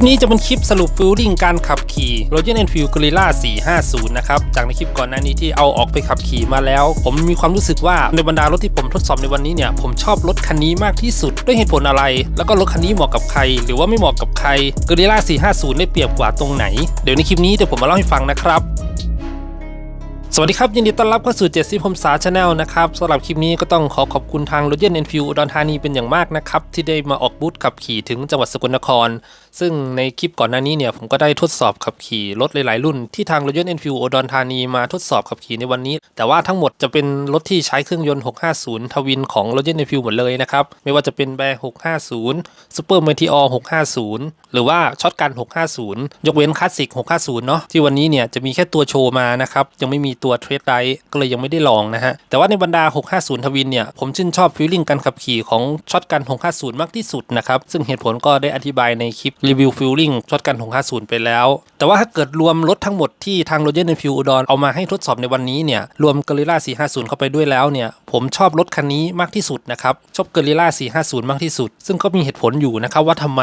ลิปนี้จะเป็นคลิปสรุปฟิลลิ่งการขับขี่ Royal Enfield Gorilla 450 นะครับ จากในคลิปก่อนหน้านี้ที่เอาออกไปขับขี่มาแล้ว ผมมีความรู้สึกว่าในบรรดารถที่ผมทดสอบในวันนี้เนี่ย ผมชอบรถคันนี้มากที่สุดด้วยเหตุผลอะไร แล้วก็รถคันนี้เหมาะกับใคร หรือว่าไม่เหมาะกับใคร Gorilla 450 ได้เปรียบกว่าตรงไหน เดี๋ยวในคลิปนี้เดี๋ยวผมมาเล่าให้ฟังนะครับสวัสดีครับ ยินดีต้อนรับเข้าสู่70ผมสาชาแนลนะครับสำหรับคลิปนี้ก็ต้องขอขอบคุณทาง r o เ e น Enfield อุดรธานีเป็นอย่างมากนะครับ ที่ได้มาออกบูธขับขี่ถึงจังหวัดสกลนครซึ่งในคลิปก่อนหน้านี้เนี่ยผมก็ได้ทดสอบขับขี่รถหลาย ๆ รุ่นที่ทาง r o เ e น Enfield อุดรธานีมาทดสอบขับขี่ในวันนี้ แต่ว่าทั้งหมดจะเป็นรถที่ใช้เครื่องยนต์ 650 ทวินของ r o เ e น Enfield หมดเลยนะครับ ไม่ว่าจะเป็นแบร์ 650 Super Meteor 650 หรือว่าช็อตกัน 650 ยกเว้นคลาสสิก 650 เนาะที่วันนี้เนี่ยจะมีแค่ตัวโชว์มานะครับยังไม่มีตัวเทรดไดก็เลยยังไม่ได้ลองนะฮะแต่ว่าในบรรดา 650 ทวินเนี่ยผมชื่นชอบฟีลลิ่งการขับขี่ของช็อตกัน 650 มากที่สุดนะครับซึ่งเหตุผลก็ได้อธิบายในคลิปรีวิวฟีลลิ่งช็อตกัน650 ไปแล้ว แต่ว่าถ้าเกิดรวมรถทั้งหมดที่ทาง Royal Enfield อุดรเอามาให้ทดสอบในวันนี้เนี่ย รวม Gorilla 450 เข้าไปด้วยแล้วเนี่ย ผมชอบรถคันนี้มากที่สุดนะครับ ชอบ Gorilla 450 มากที่สุด ซึ่งก็มีเหตุผลอยู่นะครับว่าทำไม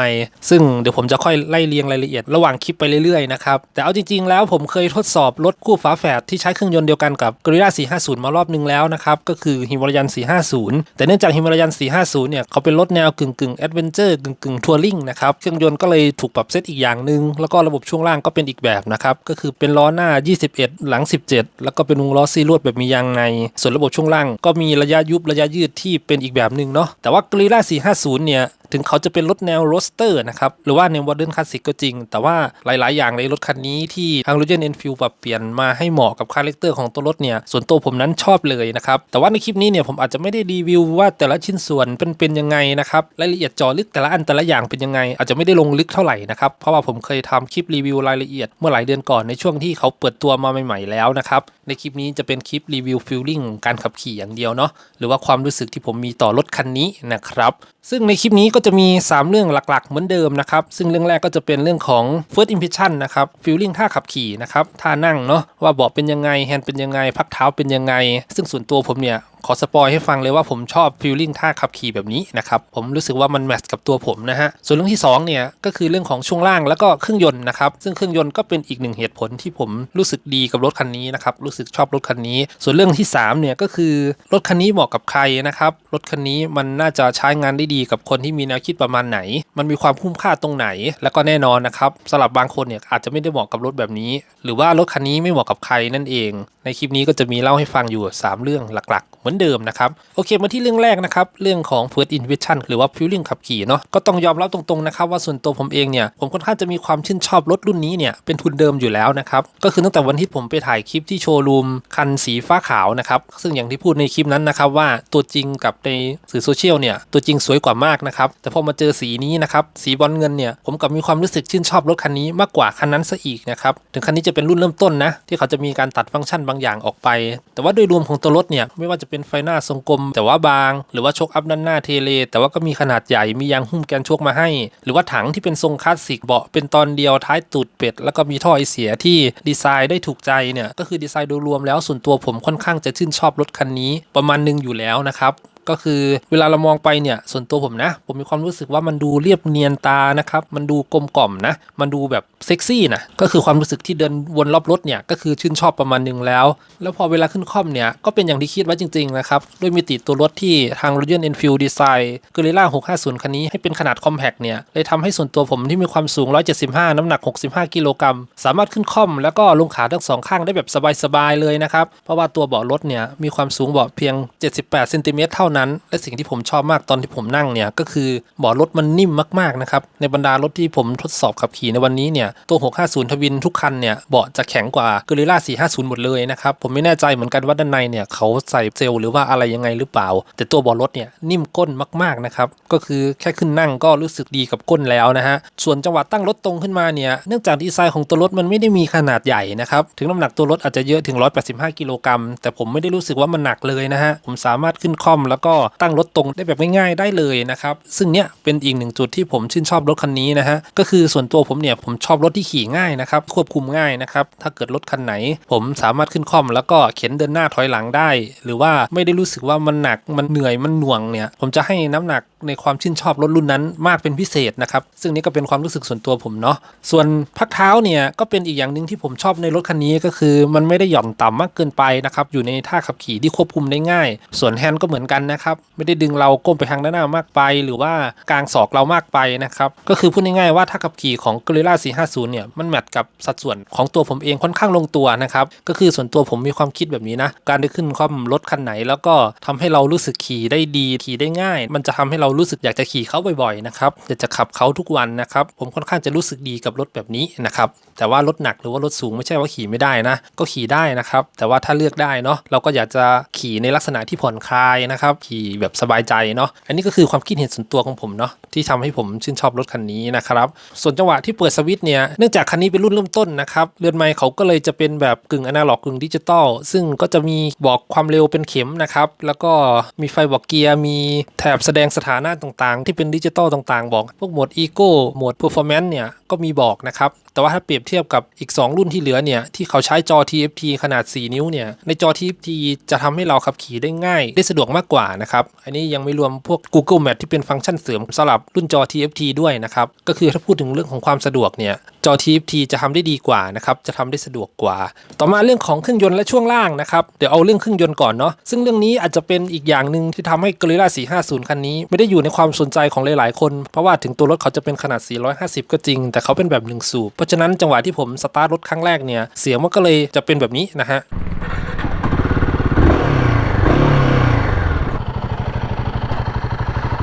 ซึ่งเดี๋ยวผมจะค่อยไล่เรียงรายละเอียดระหว่างคลิปไปเรื่อยๆนะครับแต่เอาจริงๆแล้วผมเคยทดสอบรถคู่ฝาแฝดที่ใช้เครื่องยนต์เดียวกันกับ Gorilla 450 มารอบนึงแล้วนะครับก็คือ Himalayan 450 แต่เนื่องจาก Himalayan 450เนี่ยเขาเป็นรถแนวกึ่งกึ่งแอดเวนเจอร์กึ่งกึ่งทัวริงนะครับเครื่องยนต์ก็เลยถูกปรับเซตอีกอย่างหนึ่งแล้วก็ระบบช่วงล่างก็เป็นอีกแบบนะครับ ก็คือเป็นล้อหน้า 21 หลัง 17 แล้วก็เป็นวงล้อซีลวดแบบมียางใน ส่วนระบบช่วงล่าง ก็มีระยะยุบระยะยืดที่เป็นอีกแบบหนึ่งเนาะแต่ว่ากรีล่า450 เนี่ย ถึงเขาจะเป็นรถแนวโรสเตอร์นะครับ หรือว่าแนวโมเดิร์นคลาสสิกก็จริง แต่ว่าหลาย ๆ อย่างในรถคันนี้ที่ทาง r o เ e น Enfield ปรับเปลี่ยนมาให้เหมาะกับคาแรคเตอร์ของตัวรถเนี่ย ส่วนตัวผมนั้นชอบเลยนะครับ แต่ว่าในคลิปนี้เนี่ยผมอาจจะไม่ได้รีวิวว่าแต่ละชิ้นส่วนเป็นเป็นยังไงนะครับ รายละเอียดจอลึกแต่ละอันแต่ละอย่างเป็นยังไง อาจจะไม่ได้ลงลึกเท่าไหร่นะครับ เพราะว่าผมเคยทำคลิปรีวิวรายละเอียดเมื่อหลายเดือนก่อนในช่วงที่เขาเปิดตัวมาใหม่ ๆ แล้วนะครับ ในคลิปนี้จะเป็นคลิปรีวิวฟิลลิ่งการขับขี่อย่างเดียวเนาะ หรือว่าความรู้สึกที่ผมมีต่อรถคันนี้นะครับ ซึ่งในคลิปนี้ก็็จะมี 3 เรื่องหลักๆ เหมือนเดิมนะครับ ซึ่งเรื่องแรกก็จะเป็นเรื่องของ first impression นะครับ feeling ท่าขับขี่นะครับท่านั่งเนาะว่าเบาะเป็นยังไงแฮนด์เป็นยังไงพักเท้าเป็นยังไง ซึ่งส่วนตัวผมเนี่ยขอสปอยให้ฟังเลยว่าผมชอบฟีลลิ่งท่าขับขี่แบบนี้นะครับผมรู้สึกว่ามันแมทช์กับตัวผมนะฮะส่วนเรื่องที่2เนี่ยก็คือเรื่องของช่วงล่างแล้วก็เครื่องยนต์นะครับซึ่งเครื่องยนต์ก็เป็นอีกหนึ่งเหตุผลที่ผมรู้สึกดีกับรถคันนี้นะครับรู้สึกชอบรถคันนี้ ส่วนเรื่องที่3เนี่ยก็คือรถคันนี้เหมาะกับใครนะครับรถคันนี้มันน่าจะใช้งานได้ดีกับคนที่มีแนวคิดประมาณไหน มันมีความคุ้มค่าตรงไหน แล้วก็แน่นอนนะครับสำหรับบางคนเนี่ยอาจจะไม่ได้เหมาะกับรถแบบนี้ หรือว่ารถคันนี้ไม่เหมาะกับใครนั่นเอง ในคลิปนี้ก็จะมีเล่าให้ฟังอยู่ 3 เรื่องหลักๆมือนเดิมนะครับโอเคมาที่เรื่องแรกนะครับเรื่องของ First Impression หรือว่า Feeling ขับขี่เนาะก็ต้องยอมรับตรงๆนะครับว่าส่วนตัวผมเองเนี่ยผมค่อนข้างจะมีความชื่นชอบรถรุ่นนี้เนี่ยเป็นทุนเดิมอยู่แล้วนะครับก็คือตั้งแต่วันที่ผมไปถ่ายคลิปที่โชว์รูมคันสีฟ้าขาวนะครับซึ่งอย่างที่พูดในคลิปนั้นนะครับว่าตัวจริงกับในสื่อโซเชียลเนี่ยตัวจริงสวยกว่ามากนะครับแต่พอมาเจอสีนี้นะครับสีบอลเงินเนี่ยผมกับมีความรู้สึกชื่นชอบรถคันนี้มากกว่าคันนั้นซะอีกนะครับถึงคันนี้จะเป็นรุ่นเริ่มต้นนะที่เขาจะมีการตัดฟังก์ชันบางอย่างออกไป แต่ว่าโดยรวมของตัวรถเนี่ยไม่ว่าจะเป็นไฟหน้าทรงกลม แต่ว่าบาง หรือว่าโชคอัพด้านหน้าเทเล แต่ว่าก็มีขนาดใหญ่มียางหุ้มแกนโชคมาให้ หรือว่าถังที่เป็นทรงคลาสสิกเบาะเป็นตอนเดียวท้ายตูดเป็ด แล้วก็มีท่อไอเสียที่ดีไซน์ได้ถูกใจเนี่ยก็คือดีไซน์โดยรวมแล้วส่วนตัวผมค่อนข้างจะชื่นชอบรถคันนี้ประมาณหนึงอยู่แล้วนะครับ ก็คือเวลาเรามองไปเนี่ยส่วนตัวผมนะ ผมมีความรู้สึกว่ามันดูเรียบเนียนตานะครับ มันดูกลมกล่อมนะ มันดูแบบเซ็กซี่นะก็คือความรู้สึกที่เดินวนรอบรถเนี่ยก็คือชื่นชอบประมาณหนึงแล้ว แล้วพอเวลาขึ้นคล่อมเนี่ยก็เป็นอย่างที่คิดไว้จริงๆนะครับด้วยมิติตัวรถที่ทาง Royal Enfield Design Gorilla 650 คันนี้ให้เป็นขนาดคอมแพคเนี่ยเลยทำให้ส่วนตัวผมที่มีความสูง 175 น้ำหนัก 65 กิโลกรัมสามารถขึ้นคล่อมแล้วก็ลงขาทั้งสองข้างได้แบบสบายๆเลยนะครับเพราะว่าตัวเบาะรถเนี่ยมีความสูงเบาะเพียง 78เซนติเมตรเท่านั้นและสิ่งที่ผมชอบมากตอนที่ผมนั่งเนี่ยก็คือเบาะรถมันนิ่มมากๆนะครับในบรรดารถที่ผมทดสอบขับขี่ในวันนี้เนี่ยตัว 650 ทวินทุกคันเนี่ยเบาะจะแข็งกว่า Gorilla 450 หมดเลยนะครับผมไม่แน่ใจเหมือนกันว่าด้านในเนี่ยเขาใส่เซลล์หรือว่าอะไรยังไงหรือเปล่า แต่ตัวเบาะรถเนี่ยนิ่มก้นมากๆนะครับก็คือแค่ขึ้นนั่งก็รู้สึกดีกับก้นแล้วนะฮะส่วนจังหวะตั้งรถตรงขึ้นมาเนี่ยเนื่องจากดีไซน์ของตัวรถมันไม่ได้มีขนาดใหญ่นะครับถึงน้ำหนักตัวรถอาจจะเยอะถึง 185 กิโลกรัมแต่ผมไม่ได้รู้สึกว่ามันหนักเลยนะฮะผมสามารถขึ้นคล่อมแล้วก็ก็ตั้งรถตรงได้แบบง่ายๆได้เลยนะครับ ซึ่งเนี่ยเป็นอีกหนึ่งจุดที่ผมชื่นชอบรถคันนี้นะฮะก็คือส่วนตัวผมเนี่ยผมชอบรถที่ขี่ง่ายนะครับควบคุมง่ายนะครับถ้าเกิดรถคันไหน ผมสามารถขึ้นคล่อมแล้วก็เข็นเดินหน้าถอยหลังได้ หรือว่าไม่ได้รู้สึกว่ามันหนักมันเหนื่อยมันหน่วงเนี่ยผมจะให้น้ำหนักในความชื่นชอบรถรุ่นนั้นมากเป็นพิเศษนะครับซึ่งนี่ก็เป็นความรู้สึกส่วนตัวผมเนาะส่วนพักเท้าเนี่ยก็เป็นอีกอย่างหนึ่งที่ผมชอบในรถคันนี้ก็คือ มันไม่ได้หย่อนต่ำมากเกินไปนะครับอยู่ในท่าขับขี่ที่ควบคุมได้ง่าย ส่วนแฮนด์ก็เหมือนกันนะครับ ไม่ได้ดึงเราก้มไปทางด้านหน้ามากไป หรือว่ากางศอกเรามากไปนะครับ ก็คือพูดง่ายๆว่าท่าขับขี่ของ g o r i l l a 450 เนี่ย มันแมทกับสัดส่วนของตัวผมเองค่อนข้างลงตัวนะครับ ก็คือส่วนตัวผมมีความคิดแบบนี้นะ การได้ขึ้นคล่อมรถคันไหน แล้วก็ทำให้เรารู้สึกขี่ได้ดีขี่ได้ง่าย มันจะทำให้เรารู้สึกอยากจะขี่เขาบ่อยๆนะครับอยากจะขับเขาทุกวันนะครับ ผมค่อนข้างจะรู้สึกดีกับรถแบบนี้นะครับ แต่ว่ารถหนักหรือว่ารถสูงไม่ใช่ว่าขี่ไม่ได้นะ ก็ขี่ได้นะครับ แต่ว่าถ้าเลือกได้เนาะ เราก็อยากจะขี่ในลักษณะที่ผ่อนคลายนะครับขี่แบบสบายใจเนาะอันนี้ก็คือความคิดเห็นส่วนตัวของผมเนาะที่ทำให้ผมชื่นชอบรถคันนี้นะครับส่วนจังหวะที่เปิดสวิตช์เนี่ยเนื่องจากคันนี้เป็นรุ่นเริ่มต้นนะครับเรือนไม้เขาก็เลยจะเป็นแบบกึ่งอนาล็อกกึ่งดิจิตอลซึ่งก็จะมีบอกความเร็วเป็นเข็มนะครับแล้วก็มีไฟบอกเกียร์มีแถบแสดงสถานะต่างๆ ที่เป็นดิจิตอลต่างๆ บอก พวกโหมดอีโก้โหมดเพอร์ฟอร์แมนซ์เนี่ยก็มีบอกนะครับแต่ว่าถ้าเปรียบเทียบกับอีก 2 รุ่นที่เหลือเนี่ยที่เขาใช้จอ TFT ขนาด 4 นิ้วเนี่ยในจอ TFT จะทำให้เราขับขี่ได้ง่าย ได้สะดวกมากกว่านะครับ อันนี้ยังไม่รวมพวก Google Map ที่เป็นฟังก์ชันเสริมสำหรับรุ่นจอ TFT ด้วยนะครับ ก็คือถ้าพูดถึงเรื่องของความสะดวกเนี่ย จอ TFT จะทำได้ดีกว่านะครับ จะทำได้สะดวกกว่า ต่อมาเรื่องของเครื่องยนต์และช่วงล่างนะครับ เดี๋ยวเอาเรื่องเครื่องยนต์ก่อนเนาะ ซึ่งเรื่องนี้อาจจะเป็นอีกอย่างหนึ่งที่ทำให้ Gorilla 450 คันนี้ ไม่ได้อยู่ในความสนใจของหลาย ๆ คน เพราะว่าถึงตัวรถเขาจะเป็นขนาด 450 ก็จริง แต่เขาเป็นแบบหนึ่งสูบ เพราะฉะนั้นจังหวะที่ผมสตาร์ทรถครั้งแรกเนี่ย เสียงมันก็เลยจะเป็นแบบนี้นะฮะ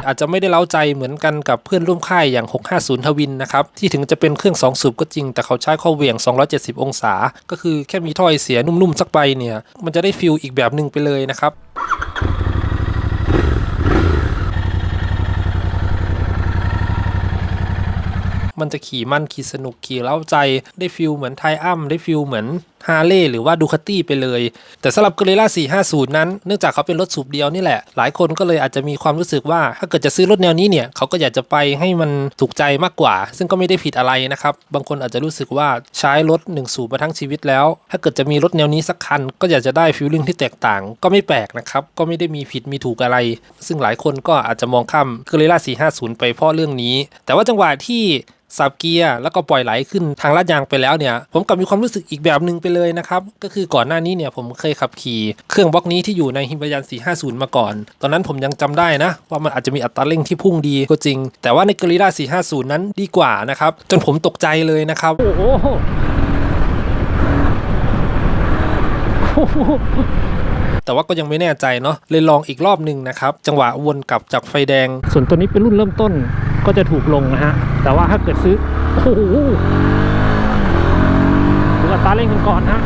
อาจจะไม่ได้เล้าใจเหมือนกันกับเพื่อนร่วมค่ายอย่าง 650 ทวินนะครับ ที่ถึงจะเป็นเครื่อง 2 สูบก็จริง แต่เขาใช้ข้อเหวี่ยง 270 องศา ก็คือแค่มีถ้อยเสียนุ่มๆ สักใบเนี่ย มันจะได้ฟิลอีกแบบหนึ่งไปเลยนะครับมันจะขี่มันขี่สนุกขี่เล้าใจได้ฟิลเหมือนไทอัมได้ฟิลเหมือน ฮาร์เลย์หรือว่าดูคาตี้ไปเลย แต่สำหรับ g o r i l l a 450 นั้น เนื่องจากเขาเป็นรถสูบเดียวนี่แหละ หลายคนก็เลยอาจจะมีความรู้สึกว่า ถ้าเกิดจะซื้อรถแนวนี้เนี่ยเขาก็อยากจะไปให้มันถูกใจมากกว่า ซึ่งก็ไม่ได้ผิดอะไรนะครับ บางคนอาจจะรู้สึกว่าใช้รถหนึ่งสูบมาทั้งชีวิตแล้ว ถ้าเกิดจะมีรถแนวนี้สักคัน ก็อยากจะได้ฟิลลิ่งที่แตกต่าง ก็ไม่แปลกนะครับก็ไม่ได้มีผิดมีถูกอะไร ซึ่งหลายคนก็อาจจะมองข้าม g o r i l l a 450 ไปเพราะเรื่องนี้ แต่ว่าจังหวะที่สับเกียร์แล้วก็ปล่อยไหลขึ้นทางลาดยางไปแล้วเนี่ย ผมกลับมีความรู้สึกอีกแบบหนึ่งไปเลยนะครับ ก็คือก่อนหน้านี้เนี่ยผมเคยขับขี่เครื่องบล็อกนี้ที่อยู่ในฮิมบายัน 450 มาก่อน ตอนนั้นผมยังจำได้นะ ว่ามันอาจจะมีอัตราเร่งที่พุ่งดีก็จริง แต่ว่าในกรีล่า450 นั้นดีกว่านะครับ จนผมตกใจเลยนะครับ โอ้โหแต่ว่าก็ยังไม่แน่ใจเนาะเลยลองอีกรอบหนึ่งนะครับ จังหวะวนกลับจากไฟแดง ส่วนตัวนี้เป็นรุ่นเริ่มต้นก็จะถูกลงนะฮะ แต่ว่าถ้าเกิดซื้อ โอ้โห ดูอัตาเร่งกันก่อนฮะ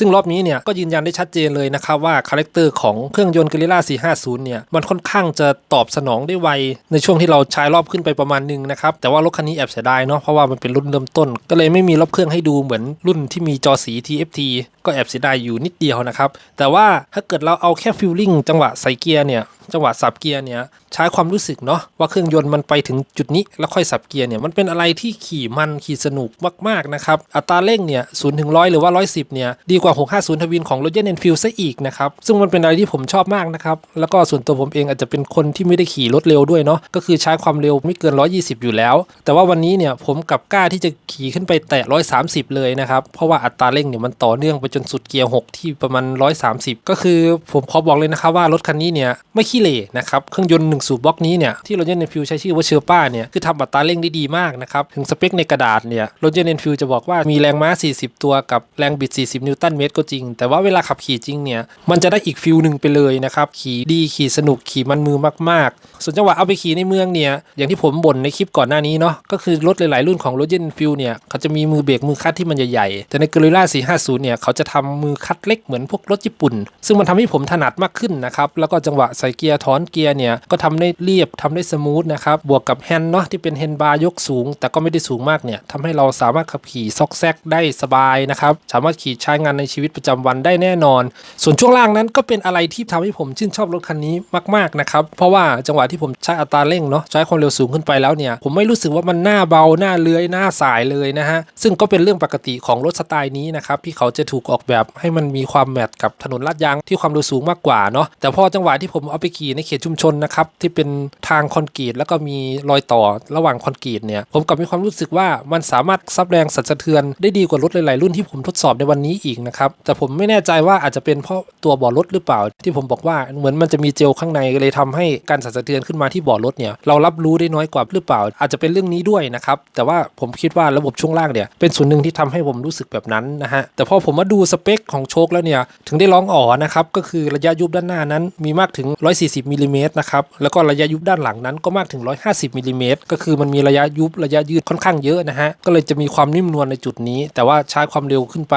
ซึ่งรอบนี้เนี่ยก็ยืนยันได้ชัดเจนเลยนะครับว่าคาแรคเตอร์ของเครื่องยนต์ Gorilla 450 เนี่ยมันค่อนข้างจะตอบสนองได้ไว ในช่วงที่เราใช้รอบขึ้นไปประมาณหนึงนะครับ แต่ว่ารถคันนี้แอบเสียดายเนาะเพราะว่ามันเป็นรุ่นเริ่มต้น ก็เลยไม่มีรอบเครื่องให้ดูเหมือนรุ่นที่มีจอสี TFT ก็แอบเสียดายอยู่นิดเดียวนะครับแต่ว่าถ้าเกิดเราเอาแค่ฟิลลิ่งจังหวะใส่เกียร์เนี่ยจังหวะสับเกียร์เนี่ยใช้ความรู้สึกเนาะว่าเครื่องยนต์มันไปถึงจุดนี้แล้วค่อยสับเกียร์เนี่ยมันเป็นอะไรที่ขี่มันขี่สนุกมากๆนะครับอัตราเร่งเนี่ยศูนย์ถึงร้อยหรือว่า110เนี่ยดีกว่า650 ทวินของ Roger Enfield ซะอีกนะครับ ซึ่งมันเป็นอะไรที่ผมชอบมากนะครับ แล้วก็ส่วนตัวผมเองอาจจะเป็นคนที่ไม่ได้ขี่รถเร็วด้วยเนาะ ก็คือใช้ความเร็วไม่เกิน 120 อยู่แล้ว แต่ว่าวันนี้เนี่ยผมกลับกล้าที่จะขี่ขึ้นไปแตะ 130 เลยนะครับ เพราะว่าอัตราเร่งเนี่ยมันต่อเนื่องไปจนสุดเกียร์ 6 ที่ประมาณ 130 ก็คือผมขอบอกเลยนะครับว่ารถคันนี้เนี่ยไม่ขี้เหร่นะครับ เครื่องยนต์หนึ่งสูบบล็อกนี้เนี่ยที่ Roger Enfield ใช้ชื่อว่าเชอร์ป้าเนี่ยคือทำอัตราเร่งได้ดีมากนะครับ ถึงสเปคในกระดาษเนี่ย Roger Enfield จะบอกว่ามีแรงม้า 40 ตัวกับแรงบิด 40 นิวตันเมตรก็จริง แต่ว่าเวลาขับขี่จริงเนี่ย มันจะได้อีกฟิลหนึ่งไปเลยนะครับ ขี่ดีขี่สนุกขี่มันมือมากๆ ส่วนจังหวะเอาไปขี่ในเมืองเนี่ย อย่างที่ผมบ่นในคลิปก่อนหน้านี้เนาะ ก็คือรถหลายๆรุ่นของ Roger Enfield เนี่ย เขาจะมีมือเบรกมือคัดที่มันใหญ่ๆ แต่ใน Gorilla 450 เนี่ย เขาจะทำมือคัดเล็กเหมือนพวกรถญี่ปุ่น ซึ่งมันทำให้ผมถนัดมากขึ้นนะครับ แล้วก็จังหวะใส่เกียร์ถอนเกียร์เนี่ย ก็ทำได้เรียบทำได้สมูทนะครับ บวกกับแฮนด์เนาะที่เป็นแฮนด์บาร์ยกสูง แต่ก็ไม่ได้สูงมากเนี่ยทำให้เราสามารถขับขี่ซอกแซกได้สบายนะครับ สามารถขี่ใช้งานในชีวิตประจำวันได้แน่นอน ส่วนช่วงล่างนั้นก็เป็นอะไรที่ทำให้ผมชื่นชอบรถคันนี้มากๆนะครับ เพราะว่าจังหวะที่ผมใช้อัตราเร่งเนาะใช้ความเร็วสูงขึ้นไปแล้วเนี่ย ผมไม่รู้สึกว่ามันหน้าเบาหน้าเลื้อยหน้าสายเลยนะฮะ ซึ่งก็เป็นเรื่องปกติของรถสไตล์นี้นะครับที่เขาจะถูกออกแบบให้มันมีความแมทกับถนนลาดยางที่ความเร็วสูงมากกว่าเนาะแต่พอจังหวะที่ผมเอาไปขี่ในเขตชุมชนนะครับที่เป็นทางคอนกรีตแล้วก็มีรอยต่อระหว่างคอนกรีตเนี่ยผมกลับมีความรู้สึกว่ามันสามารถซับแรงสั่นสะเทือนได้ดีกว่ารถหลายๆรุ่นที่ผมทดสอบในวันนี้อีกนะครับ แต่ผมไม่แน่ใจว่าอาจจะเป็นเพราะตัวบาะรถหรือเปล่า ที่ผมบอกว่าเหมือนมันจะมีเจลข้างในเลยทำให้การสั่นสะเทือนขึ้นมาที่บาะรถเนี่ยเรารับรู้ได้น้อยกว่าหรือเปล่า อาจจะเป็นเรื่องนี้ด้วยนะครับแต่ว่าผมคิดว่าระบบช่วงล่างเนี่ยเป็นส่วนหนึ่งที่ทำให้ผมรู้สึกแบบนั้นนะฮะแต่พอผมมาดูสเปคของโชคแล้วเนี่ยถึงได้ร้องอ๋อนะครับก็คือระยะยุบด้านหน้านั้นมีมากถึง 140มิลลิเมตรนะครับแล้วก็ระยะยุบด้านหลังนั้นก็มากถึง 150มิลลิเมตรก็คือมันมีระยะยุบระยะยืดค่อนข้างเยอะนะฮะก็เลยจะมีความนิ่มนวลในจุดนี้ แต่ว่าใช้ความเร็วขึ้นไป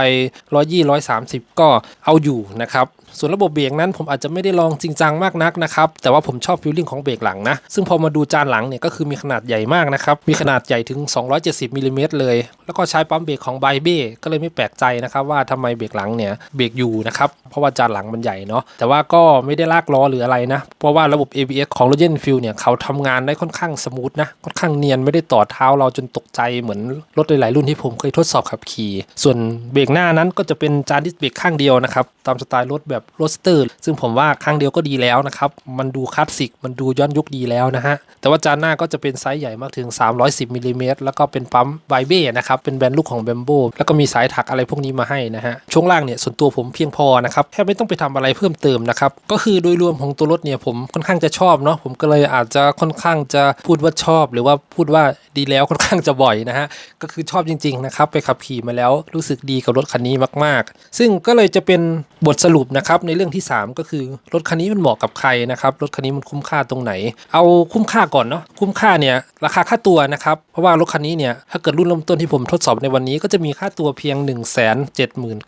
120 130 ก็เอาอยู่นะครับ ส่วนระบบเบรกนั้นผมอาจจะไม่ได้ลองจริงจังมากนักนะครับ แต่ว่าผมชอบฟิลลิ่งของเบรกหลังนะ ซึ่งพอมาดูจานหลังเนี่ยก็คือมีขนาดใหญ่มากนะครับ มีขนาดใหญ่ถึง 270มิลลิเมตรเลย แล้วก็ใช้ปั๊มเบรกของไบเบ้ก็เลยไม่แปลกใจนะครับว่าทำไมเบรกหลังเนี่ยเบรกอยู่นะครับ เพราะว่าจานหลังมันใหญ่เนาะ แต่ว่าก็ไม่ได้ลากล้อหรืออะไรนะ เพราะว่าระบบ ABS ของ r o g e n f i e l เนี่ยเขาทำงานได้ค่อนข้างสมูทนะ ค่อนข้างเนียนไม่ได้ต่อเท้าเราจนตกใจเหมือนรถหลายๆรุ่นที่ผมเคยทดสอบขับขี่ ส่วนเบรกหน้านั้นก็จะเป็นจานดิสเบรกข้างเดียวนะครับตามสไตล์รถแบบโรสเตอร์ ซึ่งผมว่าข้างเดียวก็ดีแล้วนะครับ มันดูคลาสสิก มันดูย้อนยุคดีแล้วนะฮะ แต่ว่าจานหน้าก็จะเป็นไซส์ใหญ่มากถึง 310มิลลิเมตรแล้วก็เป็นปั๊มไบเบ้นะครับ เป็นแบรนด์ลูกของแบมโบแล้วก็มีสายถักอะไรพวกนี้มาให้นะฮะ ช่วงล่างเนี่ยส่วนตัวผมเพียงพอนะครับแค่ไม่ต้องไปทำอะไรเพิ่มเติมนะครับ ก็คือโดยรวมของตัวรถเนี่ยผมค่อนข้างจะชอบเนาะผมก็เลยอาจจะค่อนข้างจะพูดว่าชอบ หรือว่าพูดว่าดีแล้วค่อนข้างจะบ่อยนะฮะก็คือชอบจริงๆนะครับไปขับขี่มาแล้วรู้สึกดีกับรถคันนี้มากซึ่งก็เลยจะเป็นบทสรุปนะครับในเรื่องที่ 3 ก็คือรถคันนี้มันเหมาะกับใครนะครับรถคันนี้มันคุ้มค่าตรงไหน เอาคุ้มค่าก่อนเนาะคุ้มค่าเนี่ยราคาค่าตัวนะครับเพราะว่ารถคันนี้เนี่ยถ้าเกิดรุ่นเริ่มต้นที่ผมทดสอบในวันนี้ก็จะมีค่าตัวเพียง 1 7 9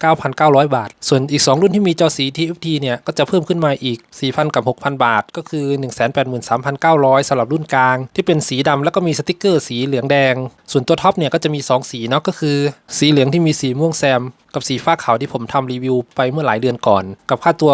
9 0 0 บาท ส่วนอีก 2 รุ่นที่มีจอสี TFT เนี่ยก็จะเพิ่มขึ้นมาอีก 4,000 กับ 6,000 บาท ก็คือ 183,900สำหรับรุ่นกลาง ที่เป็นสีดำแล้วก็มีสติกเกอร์สีเหลืองแดง ส่วนตัวท็อปเนี่ยก็จะมี 2 สีเนาะก็คือ สีเหลืองที่มีสีม่วงแซม กับสีฟ้าขาวที่ผมทำรีวิวไปเมื่อหลายเดือนก่อน กับค่าตัว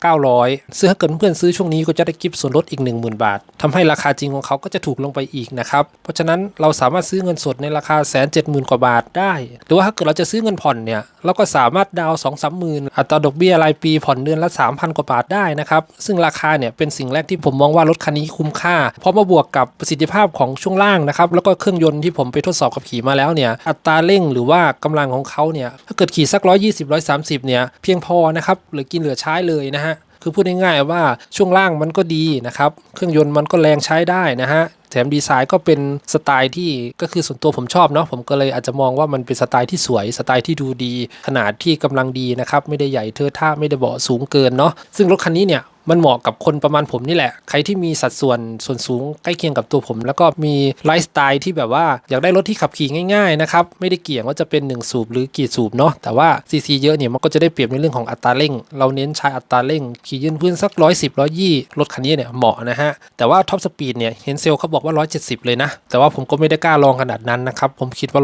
185,900 ซึ่งถ้าเกิดเพื่อนซื้อช่วงนี้ก็จะได้กิฟต์ส่วนลดอีก 10,000 บาททำให้ราคาจริงของเขาก็จะถูกลงไปอีกนะครับ เพราะฉะนั้นเราสามารถซื้อเงินสดในราคาแสนเจ็ดหมื่นกว่าบาทได้ หรือว่าถ้าเกิดเราจะซื้อเงินผ่อนเนี่ยเราก็สามารถดาวสองสามหมื่นอัตราดอกเบี้ยรายปีผ่อนเดือนละ 3,000 กว่าบาทได้นะครับซึ่งราคาเนี่ยเป็นสิ่งแรกที่ผมมองว่ารถคันนี้คุ้มค่าเพราะมาบวกกับประสิทธิภาพของช่วงล่างนะครับแล้วก็เครื่องยนต์ที่ผมไปทดสอบขับขี่มาแล้วเนี่ยอัตราเร่งหรือว่ากำลังของเขาเนี่ยถ้าเกิดขี่สัก120 130เนี่ยเพียงพอนะครับหรือกินเหลือใช้เลยนะฮะคือพูดง่ายๆว่าช่วงล่างมันก็ดีนะครับเครื่องยนต์มันก็แรงใช้ได้นะฮะแถมดีไซน์ก็เป็นสไตล์ที่ก็คือส่วนตัวผมชอบเนาะผมก็เลยอาจจะมองว่ามันเป็นสไตล์ที่สวยสไตล์ที่ดูดี ขนาดที่กำลังดีนะครับไม่ได้ใหญ่เทอะท่าไม่ได้เบาะสูงเกินเนาะซึ่งรถคันนี้เนี่ย มันเหมาะกับคนประมาณผมนี่แหละ ใครที่มีสัดส่วนส่วนสูงใกล้เคียงกับตัวผม แล้วก็มีไลฟ์สไตล์ที่แบบว่าอยากได้รถที่ขับขี่ง่ายๆนะครับไม่ได้เกี่ยงว่าจะเป็น 1 สูบหรือกี่สูบเนาะแต่ว่าซีซีเยอะเนี่ยมันก็จะได้เปรียบในเรื่องของอัตราเร่ง เราเน้นใช้อัตราเร่ง ขี่ยืนพื้นสัก 110 120 รถคันนี้เนี่ยเหมาะนะฮะแต่ว่าท็อปสปีดเนี่ยเห็นเซลล์เขาบอกว่า 170 เลยนะ แต่ว่าผมก็ไม่ได้กล้าลองขนาดนั้นนะครับผมคิดว่า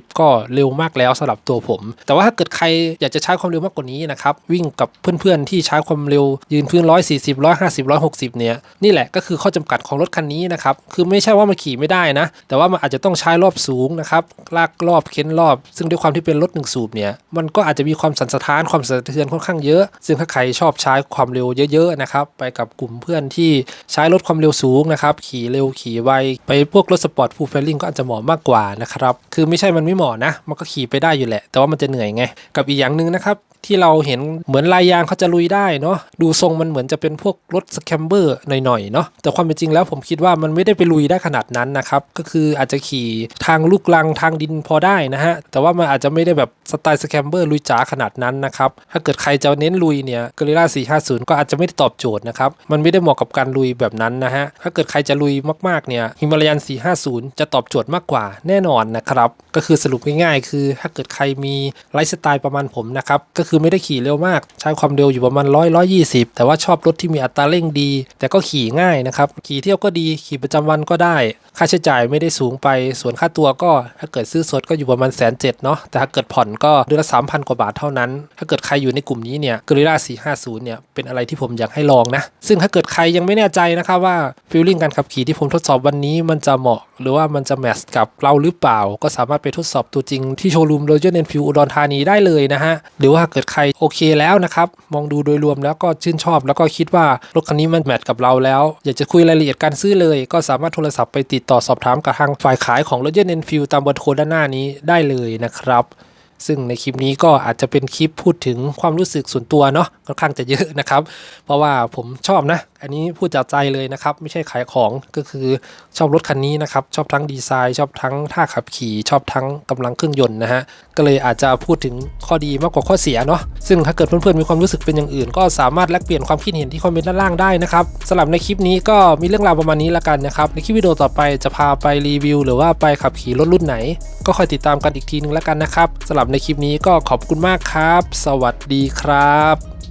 130 ก็เร็วมากแล้วสำหรับตัวผม แต่ว่าถ้าเกิดใครอยากจะใช้ความเร็วมากกว่านี้นะครับวิ่งกับเพื่อนๆที่ใช้ความเร็วยืนพื้น140 150 160 เนี่ยนี่แหละก็คือข้อจำกัดของรถคันนี้นะครับคือไม่ใช่ว่ามันขี่ไม่ได้นะ แต่ว่ามันอาจจะต้องใช้รอบสูงนะครับลากรอบเค้นรอบ ซึ่งด้วยความที่เป็นรถหนึ่งสูบเนี่ยมันก็อาจจะมีความสั่นสะท้านความสั่นสะเทือนค่อนข้างเยอะ ซึ่งถ้าใครชอบใช้ความเร็วเยอะๆนะครับไปกับกลุ่มเพื่อนที่ใช้รถความเร็วสูงนะครับขี่เร็วขี่ไวไปพวกรถสปอร์ตฟูลเฟลลิ่งก็อาจจะเหมาะมากกว่านะครับคือไม่ใช่มันไม่เหมาะนะ มันก็ขี่ไปได้อยู่แหละ แต่ว่ามันจะเหนื่อยไง กับอีกอย่างหนึ่งนะครับที่เราเห็นเหมือนลายยางเขาจะลุยได้เนาะดูทรงมันเหมือนจะเป็นพวกรถสแคมเบอร์หน่อยๆเนาะแต่ความเป็นจริงแล้วผมคิดว่ามันไม่ได้ไปลุยได้ขนาดนั้นนะครับก็คืออาจจะขี่ทางลูกลังทางดินพอได้นะฮะแต่ว่ามันอาจจะไม่ได้แบบสไตล์สแคมเบอร์ลุยจ๋าขนาดนั้นนะครับถ้าเกิดใครจะเน้นลุยเนี่ยก o ริล่า450 ก็อาจจะไม่ได้ตอบโจทย์นะครับมันไม่ได้เหมาะกับการลุยแบบนั้นนะฮะถ้าเกิดใครจะลุยมากๆเนี่ยฮิมาลายัน450 จะตอบโจทย์มากกว่าแน่นอนนะครับก็คือสรุปง่ายๆ คือถ้าเกิดใครมีไลฟ์สไตล์ประมาณผมนะครับก็คือไม่ได้ขี่เร็วมากใช้ความเร็วอยู่ประมาณ100 120 แต่ว่าชอบรถที่มีอัตราเร่งดี แต่ก็ขี่ง่ายนะครับ ขี่เที่ยวก็ดี ขี่ประจำวันก็ได้ ค่าใช้จ่ายไม่ได้สูงไป ส่วนค่าตัวก็ถ้าเกิดซื้อสดก็อยู่ประมาณแสนเจ็ดเนาะ แต่ถ้าเกิดผ่อนก็เดือนละ3,000กว่าบาทเท่านั้น ถ้าเกิดใครอยู่ในกลุ่มนี้เนี่ย Gorilla 450เนี่ยเป็นอะไรที่ผมอยากให้ลองนะ ซึ่งถ้าเกิดใครยังไม่แน่ใจนะครับว่าฟีลลิ่งการขับขี่ที่ผมทดสอบวันนี้มันจะเหมาะ หรือว่ามันจะแมทช์กับเราหรือเปล่า ก็สามารถไปทดสอบตัวจริงที่โชว์รูม Royal Enfield อุดรธานีได้เลยนะฮะ หรือว่าเกิดใครโอเคแล้วนะครับ มองดูโดยรวมแล้วก็ชื่นชอบ แล้วก็คิดว่ารถคันนี้มันแมทช์กับเราแล้ว อยากจะคุยรายละเอียดการซื้อเลย ก็สามารถโทรศัพท์ไปติดต่อสอบถามกับทางฝ่ายขายของ Royal Enfield ตามเบอร์โทรด้านหน้านี้ได้เลยนะครับซึ่งในคลิปนี้ก็อาจจะเป็นคลิปพูดถึงความรู้สึกส่วนตัวเนาะค่อนข้างจะเยอะนะครับ เพราะว่าผมชอบนะ อันนี้พูดจากใจเลยนะครับ ไม่ใช่ขายของก็คือชอบรถคันนี้นะครับ ชอบทั้งดีไซน์ ชอบทั้งท่าขับขี่ ชอบทั้งกำลังเครื่องยนต์นะฮะ ก็เลยอาจจะพูดถึงข้อดีมากกว่าข้อเสียเนาะ ซึ่งถ้าเกิดเพื่อนๆมีความรู้สึกเป็นอย่างอื่น ก็สามารถแลกเปลี่ยนความคิดเห็นที่คอมเมนต์ด้านล่างได้นะครับสำหรับในคลิปนี้ก็มีเรื่องราวประมาณนี้ละกันนะครับ ในคลิปวิดีโอต่อไปจะพาไปรีวิว หรือว่าไปขับขี่รถรุ่นไหน ก็คอยติดตามกันอีกทีนึงล้วกันนะครับสำหรับในคลิปนี้ก็ขอบคุณมากครับ สวัสดีครับ